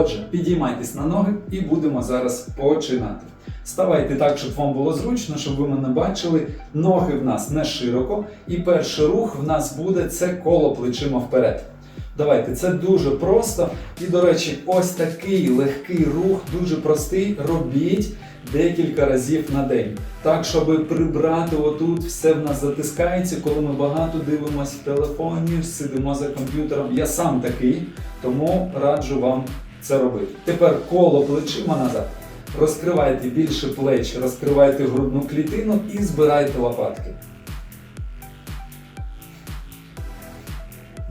Отже, підіймайтесь на ноги і будемо зараз починати. Ставайте так, щоб вам було зручно, щоб ви мене бачили. Ноги в нас не широко, і перший рух в нас буде це коло плечима вперед. Давайте, це дуже просто. І, до речі, ось такий легкий рух, дуже простий. Робіть декілька разів на день. Так, щоб прибрати отут, все в нас затискається, коли ми багато дивимося в телефоні, сидимо за комп'ютером. Я сам такий, тому раджу вам це робити. Тепер коло плечима назад. Розкривайте більше плеч, розкривайте грудну клітину і збирайте лопатки.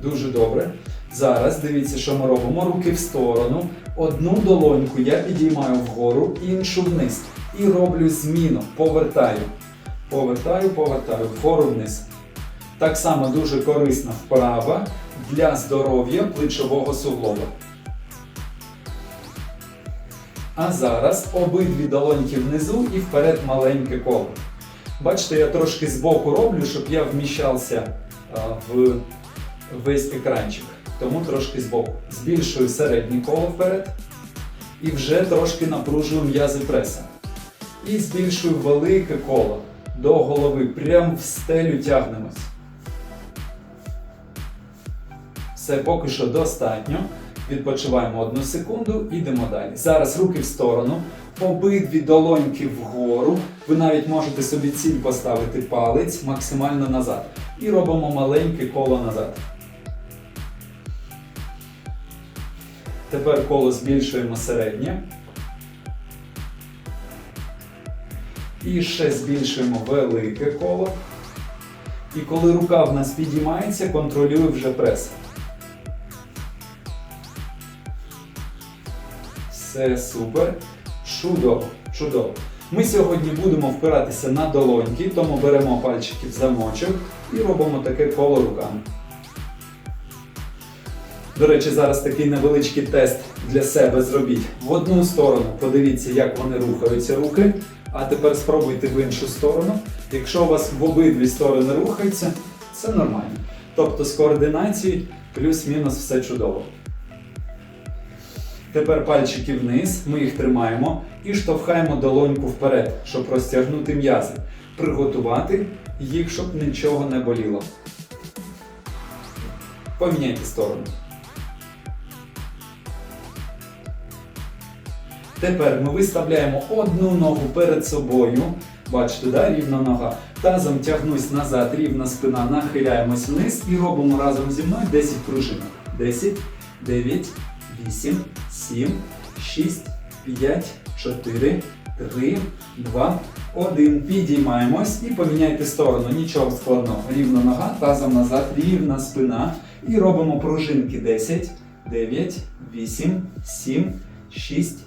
Дуже добре. Зараз дивіться, що ми робимо. Руки в сторону. Одну долоньку я підіймаю вгору, іншу вниз. І роблю зміну. Повертаю. Повертаю, повертаю, вгору вниз. Так само дуже корисна вправа для здоров'я плечового суглоба. А зараз обидві долоньки внизу і вперед маленьке коло. Бачите, я трошки збоку роблю, щоб я вміщався в весь екранчик. Тому трошки збоку. Збільшую середнє коло вперед. І вже трошки напружую м'язи преса. І збільшую велике коло до голови. Прям в стелю тягнемось. Все поки що достатньо. Відпочиваємо одну секунду, ідемо далі. Зараз руки в сторону, обидві долоньки вгору. Ви навіть можете собі ціль поставити палець максимально назад. І робимо маленьке коло назад. Тепер коло збільшуємо середнє. І ще збільшуємо велике коло. І коли рука в нас підіймається, контролюю вже прес. Все супер. Чудово, чудово. Ми сьогодні будемо впиратися на долоньки, тому беремо пальчики в замочок і робимо таке коло руками. До речі, зараз такий невеличкий тест для себе зробіть. В одну сторону подивіться, як вони рухаються руки, а тепер спробуйте в іншу сторону. Якщо у вас в обидві сторони рухаються, це нормально. Тобто з координацією плюс-мінус все чудово. Тепер пальчики вниз, ми їх тримаємо і штовхаємо долоньку вперед, щоб розтягнути м'язи. Приготувати їх, щоб нічого не боліло. Поміняйте сторону. Тепер ми виставляємо одну ногу перед собою. Бачите, да? рівна нога. Тазом тягнусь назад, рівна спина, нахиляємось вниз і робимо разом зі мною 10 пружинок. 10, 9, 8, 7, 6, 5, 4, 3, 2, 1. Підіймаємось і поміняйте сторону. Нічого складного. Рівна нога, тазом назад, рівна спина. І робимо пружинки 10, 9, 8, 7, 6,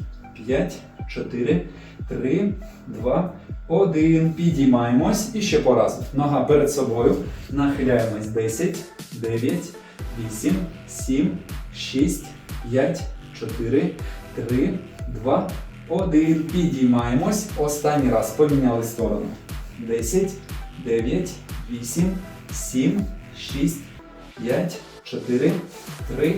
5, 4, 3, 2, 1. Підіймаємось. І ще по разу. Нога перед собою. Нахиляємось 10, 9, 8, 7, 6, 5, 4, 3, 2, 1. Підіймаємось. Останній раз. Поміняли сторону. 10, 9, 8, 7, 6, 5, 4, 3,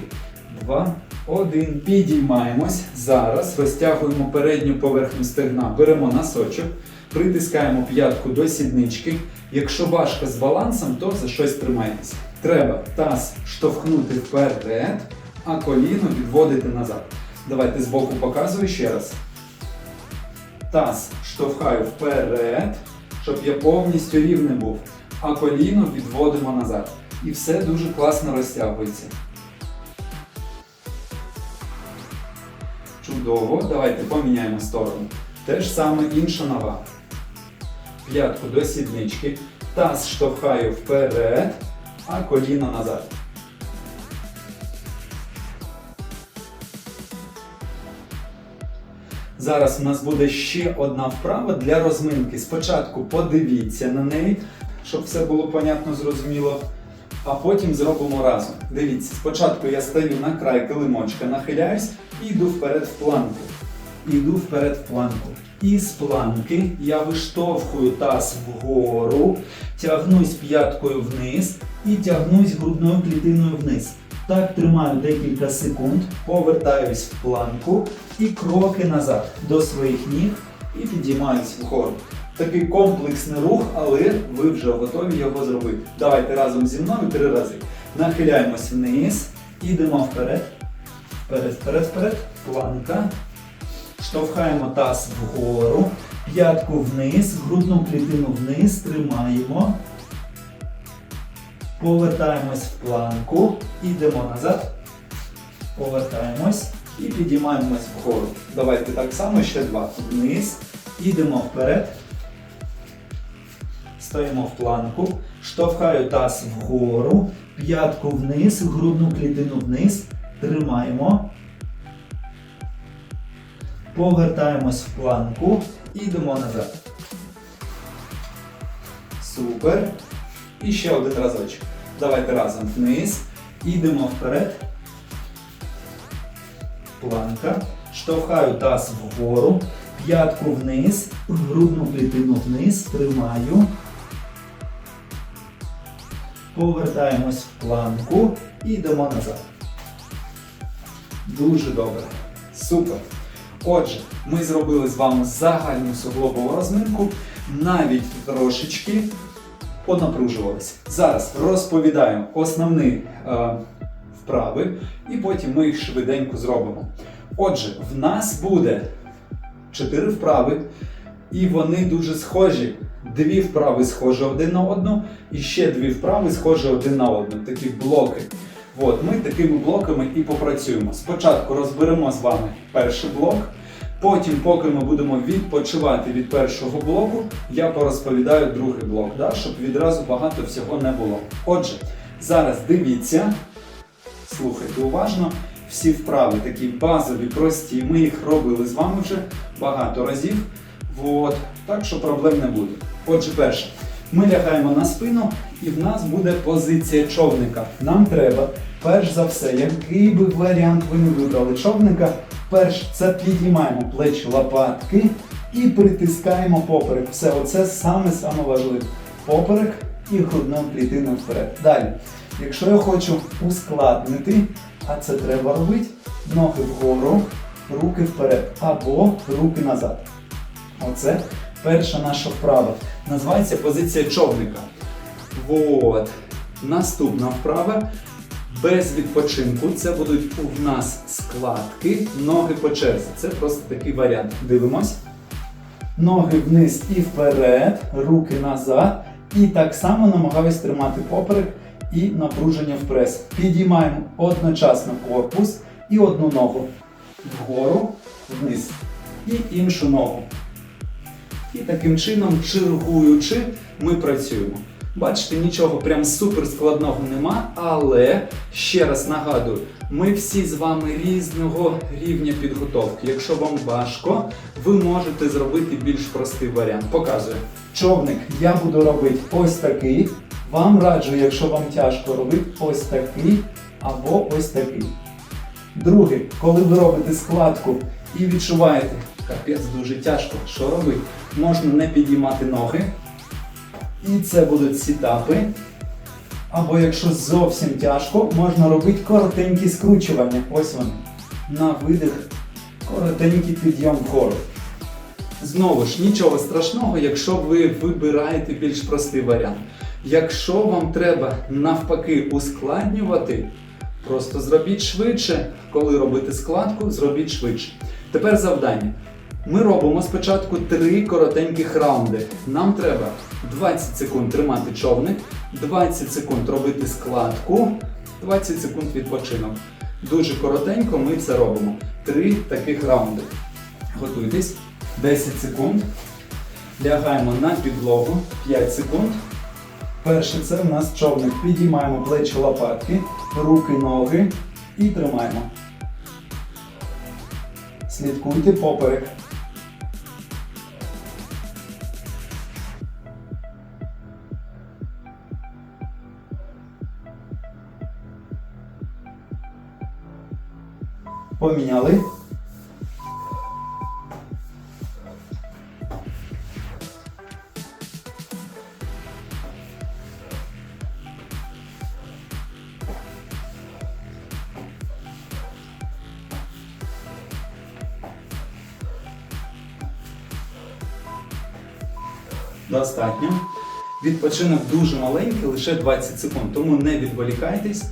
2, 1. Підіймаємось. Зараз розтягуємо передню поверхню стегна. Беремо носочок, притискаємо п'ятку до сіднички. Якщо важко з балансом, то за щось тримайтеся. Треба таз штовхнути вперед, а коліно відводити назад. Давайте збоку показую ще раз. Таз штовхаю вперед, щоб я повністю рівний був. А коліно відводимо назад. І все дуже класно розтягується. Чудово. Давайте поміняємо сторону. Те ж саме інша нога. П'ятку до сіднички. Таз штовхаю вперед, а коліно назад. Зараз у нас буде ще одна вправа для розминки. Спочатку подивіться на неї, щоб все було понятно, зрозуміло. А потім зробимо разом. Дивіться, спочатку я стою на край килимочка, нахиляюсь і йду вперед в планку. Іду вперед в планку. І з планки я виштовхую таз вгору, тягнусь п'яткою вниз і тягнусь грудною клітиною вниз. Так тримаю декілька секунд, повертаюсь в планку і кроки назад до своїх ніг і підіймаюсь вгору. Такий комплексний рух, але ви вже готові його зробити. Давайте разом зі мною три рази. Нахиляємось вниз, ідемо вперед. Вперед, вперед, вперед. Планка. Штовхаємо таз вгору, п'ятку вниз, грудну клітину вниз, тримаємо. Повертаємось в планку, ідемо назад. Повертаємось і підіймаємось вгору. Давайте так само ще два. Вниз. Ідемо вперед. Стоїмо в планку. Штовхаю таз вгору, п'ятку вниз, грудну клітину вниз. Тримаємо. Повертаємось в планку. Ідемо назад. Супер. І ще один разочок. Давайте разом вниз. Ідемо вперед. Планка. Штовхаю таз вгору. П'ятку вниз. Грудну клітину вниз. Тримаю. Повертаємось в планку. Ідемо назад. Дуже добре. Супер. Отже, ми зробили з вами загальну суглобову розминку, навіть трошечки понапружувалися. Зараз розповідаємо основні е, вправи, і потім ми їх швиденько зробимо. Отже, в нас буде 4 вправи, і вони дуже схожі. Дві вправи схожі один на одну, і ще дві вправи схожі один на одну. Такі блоки. От, ми такими блоками і попрацюємо. Спочатку розберемо з вами перший блок. Потім, поки ми будемо відпочивати від першого блоку, я порозповідаю другий блок, да, щоб відразу багато всього не було. Отже, зараз дивіться, слухайте уважно. Всі вправи такі базові, прості. Ми їх робили з вами вже багато разів. От, так що проблем не буде. Отже, перше, ми лягаємо на спину і в нас буде позиція човника. Нам треба, перш за все, який би варіант ви не вибрали човника, перш це підіймаємо плечі лопатки і притискаємо поперек. Все, оце саме-саме важливе. Поперек і грудну клітину вперед. Далі, якщо я хочу ускладнити, а це треба робити, ноги вгору, руки вперед або руки назад. Оце перша наша вправа. Називається позиція човника. Вот. Наступна вправа. Без відпочинку. Це будуть у нас складки, ноги по черзі. Це просто такий варіант. Дивимось. Ноги вниз і вперед, руки назад. І так само намагаюсь тримати поперек і напруження в прес. Підіймаємо одночасно корпус і одну ногу вгору, вниз. І іншу ногу. І таким чином, чергуючи, ми працюємо. Бачите, нічого прям супер складного нема, але ще раз нагадую, ми всі з вами різного рівня підготовки. Якщо вам важко, ви можете зробити більш простий варіант. Показую. Човник я буду робити ось такий. Вам раджу, якщо вам тяжко робити, ось такий або ось такий. Другий, коли ви робите складку і відчуваєте, капець дуже тяжко, що робити? Можна не підіймати ноги. І це будуть сітапи. Або якщо зовсім тяжко, можна робити коротенькі скручування. Ось вони. На видих коротенький підйом вгору. Знову ж, нічого страшного, якщо ви вибираєте більш простий варіант. Якщо вам треба навпаки ускладнювати, просто зробіть швидше. Коли робите складку, зробіть швидше. Тепер завдання. Ми робимо спочатку три коротеньких раунди. Нам треба 20 секунд тримати човник, 20 секунд робити складку, 20 секунд відпочинок. Дуже коротенько ми це робимо. Три таких раунди. Готуйтесь. 10 секунд. Лягаємо на підлогу. 5 секунд. Перше це в нас човник. Підіймаємо плечі лопатки, руки, ноги і тримаємо. Слідкуйте поперек. поміняли. Достатньо. Відпочинок дуже маленький, лише 20 секунд, тому не відволікайтесь.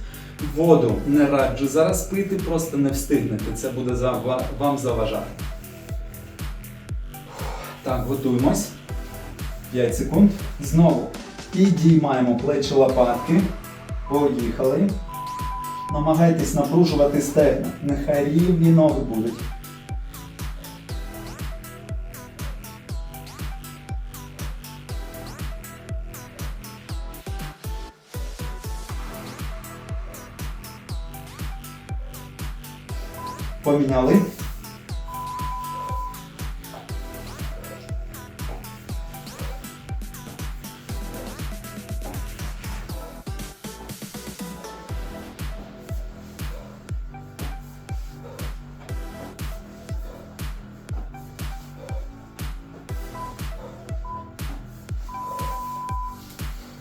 Воду не раджу зараз пити, просто не встигнете. Це буде вам заважати. Так, готуємось. 5 секунд. Знову підіймаємо плечі лопатки. Поїхали. Намагайтесь напружувати стегна. Нехай рівні ноги будуть. Поміняли.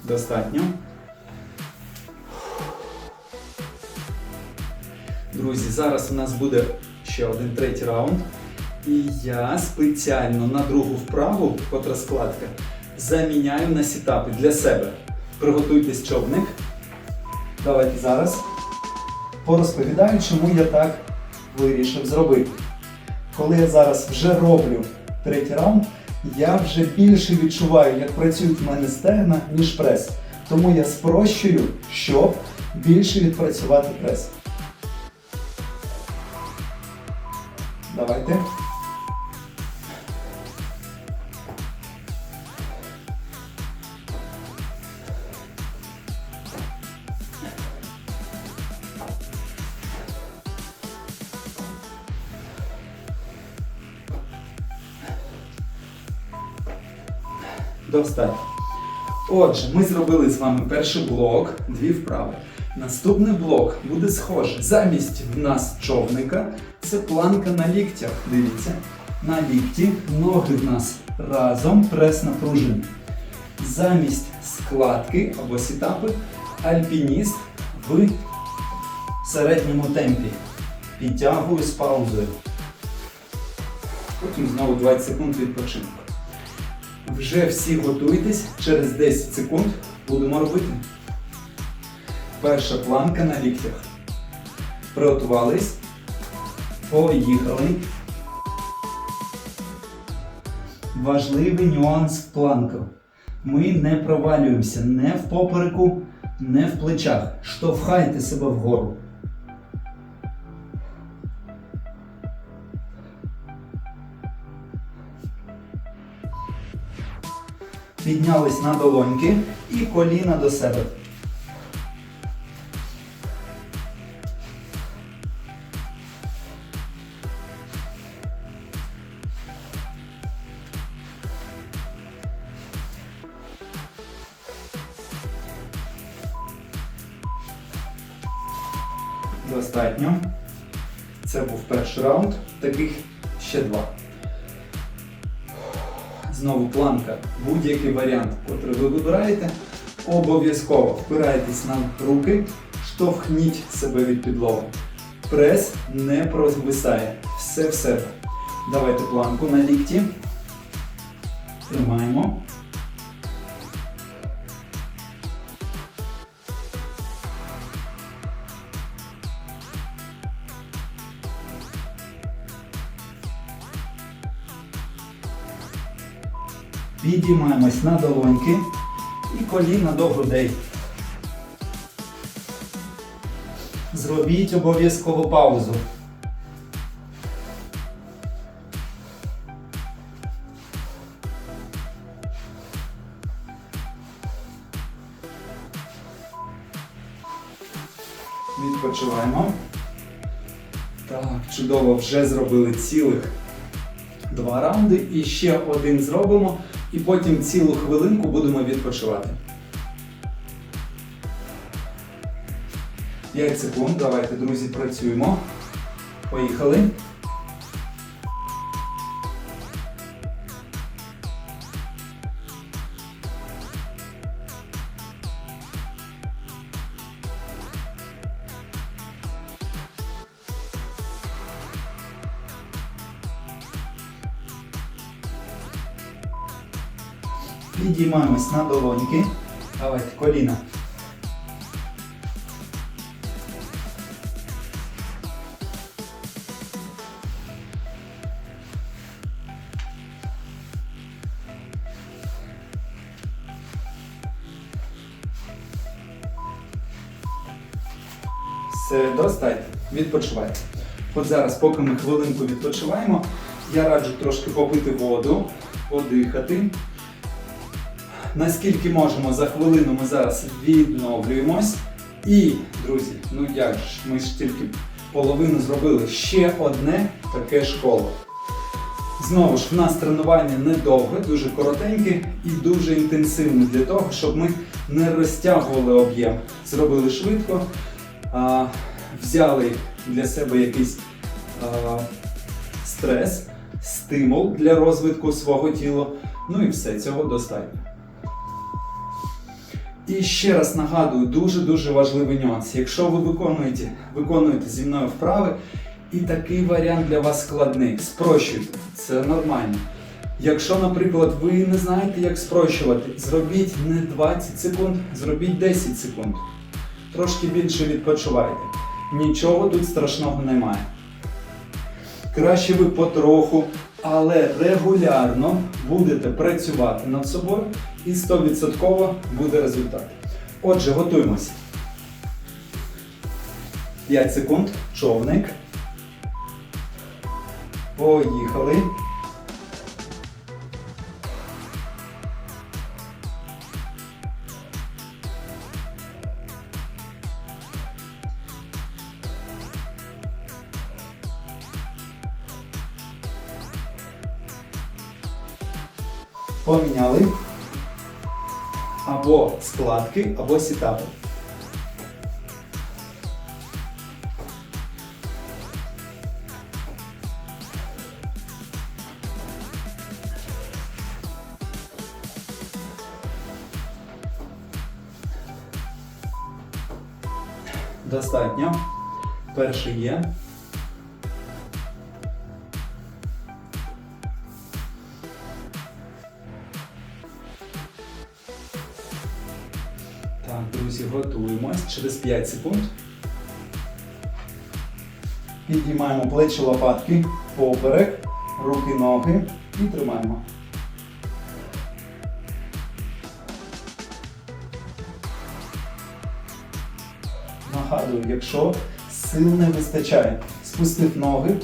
Достатньо. Друзі, зараз у нас буде ще один третій раунд. І я спеціально на другу вправу, котра складка, заміняю на сітапи для себе. Приготуйтесь човник. Давайте зараз порозповідаю, чому я так вирішив зробити. Коли я зараз вже роблю третій раунд, я вже більше відчуваю, як працюють в мене стегна, ніж прес. Тому я спрощую, щоб більше відпрацювати прес. Давайте. Достатньо. Отже, ми зробили з вами перший блок, дві вправи. Наступний блок буде схожий. Замість в нас човника це планка на ліктях. Дивіться. На лікті ноги в нас разом, прес на. Замість складки або сітапи альпініст в середньому темпі. Підтягую з паузою. Потім знову 20 секунд відпочинку. Вже всі готуйтесь, через 10 секунд будемо робити. Перша планка на ліктях. Приготувались. Поїхали. Важливий нюанс в планках. Ми не провалюємося не в попереку, не в плечах. Штовхайте себе вгору. Піднялись на долоньки і коліна до себе. Достатньо. Це був перший раунд. Таких ще два. Знову планка. Будь-який варіант, який ви вибираєте, обов'язково впирайтесь на руки, штовхніть себе від підлоги. Прес не провисає. Все в себе. Давайте планку на лікті. Тримаємо. Підіймаємось на долоньки і коліна до грудей. Зробіть обов'язково паузу. Відпочиваємо. Так, чудово, вже зробили цілих два раунди і ще один зробимо, і потім цілу хвилинку будемо відпочивати. 5 секунд. Давайте, друзі, працюємо. Поїхали. Підіймаємось на долоньки. Давайте коліна. Все достатньо. Відпочивайте. От зараз, поки ми хвилинку відпочиваємо, я раджу трошки попити воду, подихати. Наскільки можемо за хвилину ми зараз відновлюємось. І, друзі, ну як ж, ми ж тільки половину зробили ще одне таке ж коло. Знову ж, в нас тренування недовге, дуже коротеньке і дуже інтенсивне для того, щоб ми не розтягували об'єм. Зробили швидко, а, взяли для себе якийсь а, стрес, стимул для розвитку свого тіла. Ну і все, цього достатньо. І ще раз нагадую, дуже-дуже важливий нюанс. Якщо ви виконуєте, виконуєте зі мною вправи, і такий варіант для вас складний, спрощуйте, це нормально. Якщо, наприклад, ви не знаєте, як спрощувати, зробіть не 20 секунд, зробіть 10 секунд. Трошки більше відпочивайте. Нічого тут страшного немає. Краще ви потроху, але регулярно будете працювати над собою і 100% буде результат. Отже, готуємося. 5 секунд. Човник. Поїхали. Складки, або сітапи. Достатньо. Перший є. Друзі, готуємось через 5 секунд. Підіймаємо плечі лопатки поперек, руки, ноги і тримаємо. Нагадую, якщо сил не вистачає, спустив ноги,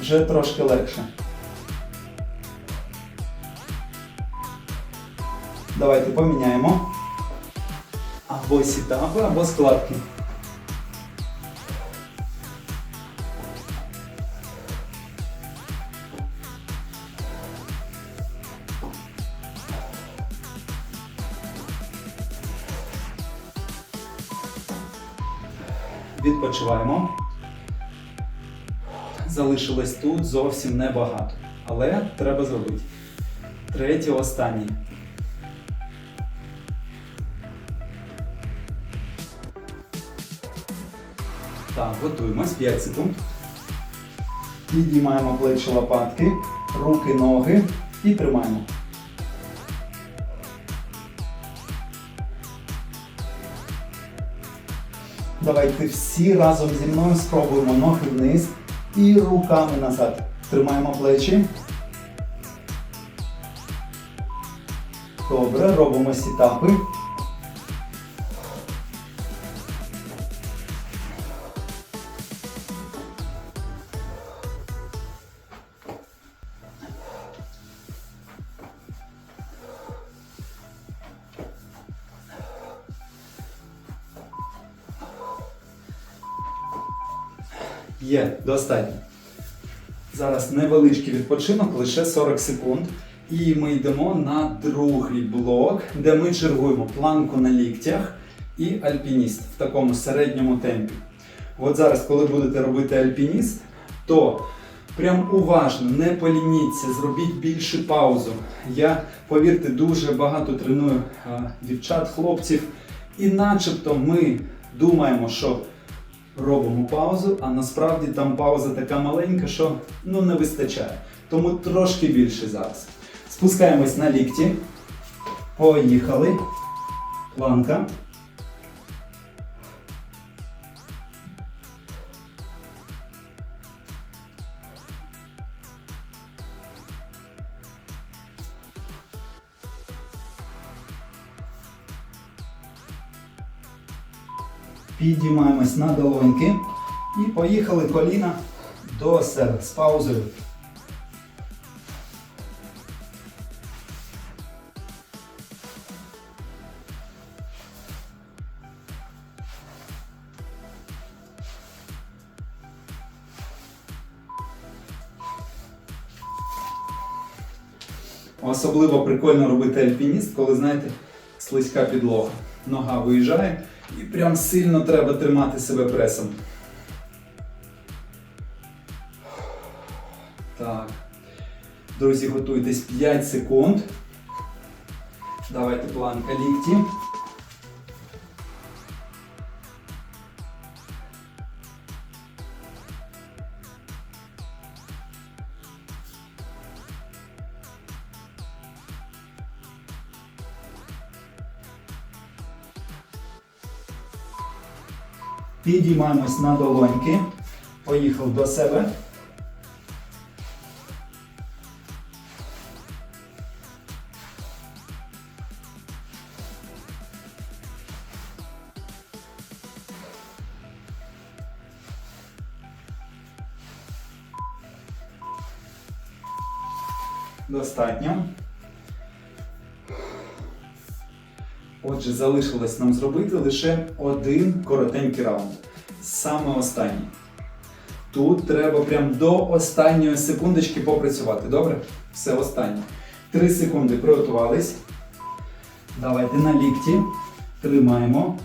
вже трошки легше. Давайте поміняємо. Або сітапи, або складки. Відпочиваємо. Залишилось тут зовсім небагато. Але треба зробити. Третє останнє. Так, готуємось 5 секунд. Підіймаємо плечі лопатки, руки, ноги і тримаємо. Давайте всі разом зі мною спробуємо ноги вниз і руками назад. Тримаємо плечі. Добре, робимо сітапи. Є, достатньо. Зараз невеличкий відпочинок, лише 40 секунд. І ми йдемо на другий блок, де ми чергуємо планку на ліктях і альпініст в такому середньому темпі. От зараз, коли будете робити альпініст, то прям уважно, не полініться, зробіть більше паузу. Я, повірте, дуже багато треную дівчат, хлопців, і начебто ми думаємо, що робимо паузу, а насправді там пауза така маленька, що ну, не вистачає. Тому трошки більше зараз. Спускаємось на лікті. Поїхали. Планка. Підіймаємось на долоньки і поїхали коліна до себе з паузою. Особливо прикольно робити альпініст, коли, знаєте, слизька підлога. Нога виїжджає і прям сильно треба тримати себе пресом. Так. Друзі, готуйтесь 5 секунд. Давайте планка лікті. Підіймаємось на долоньки. Поїхав до себе. Достатньо. Отже, залишилось нам зробити лише один коротенький раунд. Саме останній. Тут треба прям до останньої секундочки попрацювати. Добре? Все останнє. Три секунди приготувались. Давайте на лікті. Тримаємо.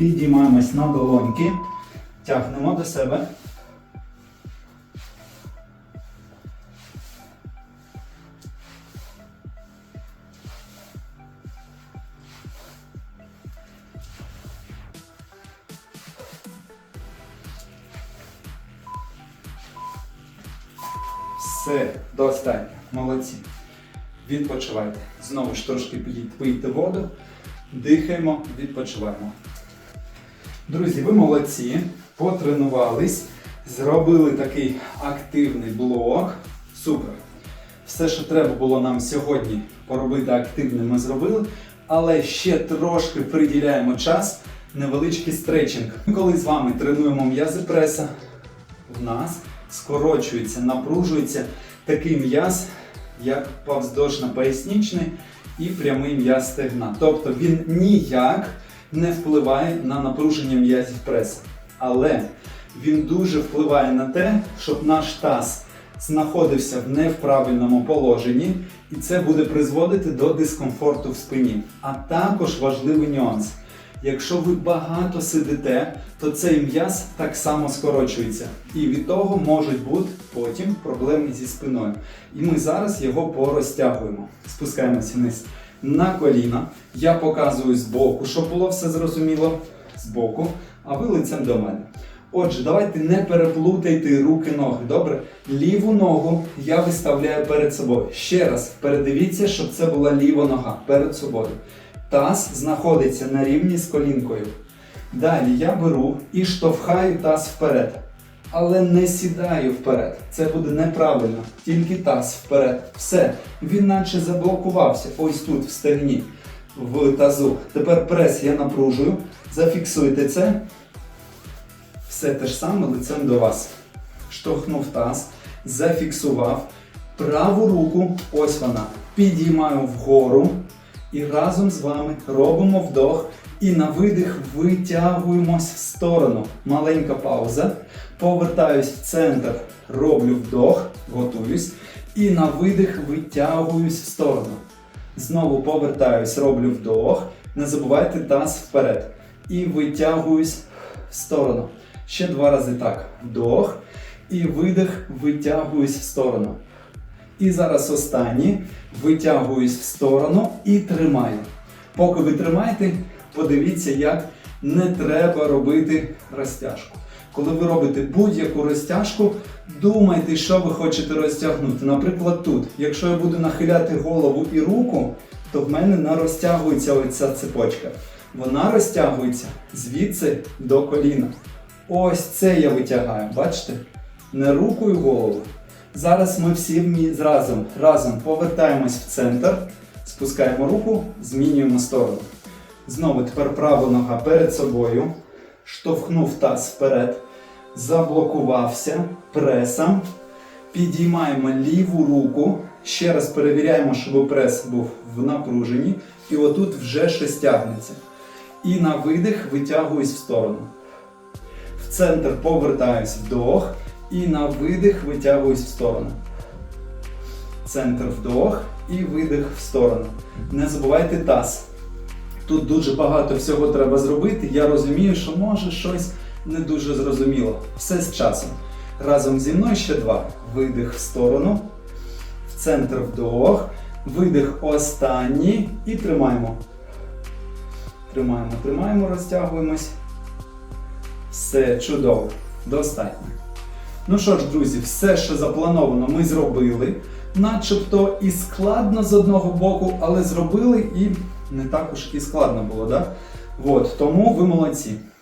Підіймаємось на долоньки, тягнемо до себе. Все, достатньо. Молодці. Відпочивайте. Знову ж трошки пийте- воду, дихаємо, відпочиваємо. Друзі, ви молодці, потренувались, зробили такий активний блок. Супер. Все, що треба було нам сьогодні поробити активним, ми зробили, але ще трошки приділяємо час, невеличкий стретчинг. Ми коли з вами тренуємо м'язи преса, в нас скорочується, напружується такий м'яз, як повздовжно-пояснічний і прямий м'яз стегна. Тобто він ніяк не впливає на напруження м'язів преса. Але він дуже впливає на те, щоб наш таз знаходився в неправильному положенні, і це буде призводити до дискомфорту в спині. А також важливий нюанс. Якщо ви багато сидите, то цей м'яз так само скорочується. І від того можуть бути потім проблеми зі спиною. І ми зараз його порозтягуємо. Спускаємося вниз на коліна. Я показую збоку, щоб було все зрозуміло. Збоку, а ви лицем до мене. Отже, давайте не переплутайте руки ноги. Добре? Ліву ногу я виставляю перед собою. Ще раз передивіться, щоб це була ліва нога перед собою. Таз знаходиться на рівні з колінкою. Далі я беру і штовхаю таз вперед. Але не сідаю вперед. Це буде неправильно. Тільки таз вперед. Все. Він наче заблокувався. Ось тут, в стегні, в тазу. Тепер прес я напружую. Зафіксуйте це. Все те ж саме лицем до вас. Штовхнув таз, зафіксував. Праву руку, ось вона, підіймаю вгору. І разом з вами робимо вдох. І на видих витягуємось в сторону. Маленька пауза. Повертаюсь в центр, роблю вдох, готуюсь. І на видих витягуюсь в сторону. Знову повертаюсь, роблю вдох. Не забувайте таз вперед. І витягуюсь в сторону. Ще два рази так. Вдох. І видих, витягуюсь в сторону. І зараз останній. Витягуюсь в сторону і тримаю. Поки ви тримаєте, подивіться, як не треба робити розтяжку. Коли ви робите будь-яку розтяжку, думайте, що ви хочете розтягнути. Наприклад, тут. Якщо я буду нахиляти голову і руку, то в мене не розтягується оця цепочка. Вона розтягується звідси до коліна. Ось це я витягаю, бачите? Не руку і голову. Зараз ми всі разом, разом повертаємось в центр, спускаємо руку, змінюємо сторону. Знову тепер права нога перед собою, штовхнув таз вперед, заблокувався пресом, підіймаємо ліву руку, ще раз перевіряємо, щоб прес був в напруженні, і отут вже щось тягнеться. І на видих витягуюсь в сторону. В центр повертаюсь вдох і на видих витягуюсь в сторону. Центр вдох і видих в сторону. Не забувайте таз. Тут дуже багато всього треба зробити. Я розумію, що може щось не дуже зрозуміло. Все з часом. Разом зі мною ще два. Видих в сторону, в центр вдох, видих останній і тримаємо. Тримаємо, тримаємо, розтягуємось. Все чудово, достатньо. Ну що ж, друзі, все, що заплановано, ми зробили. Начебто і складно з одного боку, але зробили і не також і складно було, да? От, тому ви молодці.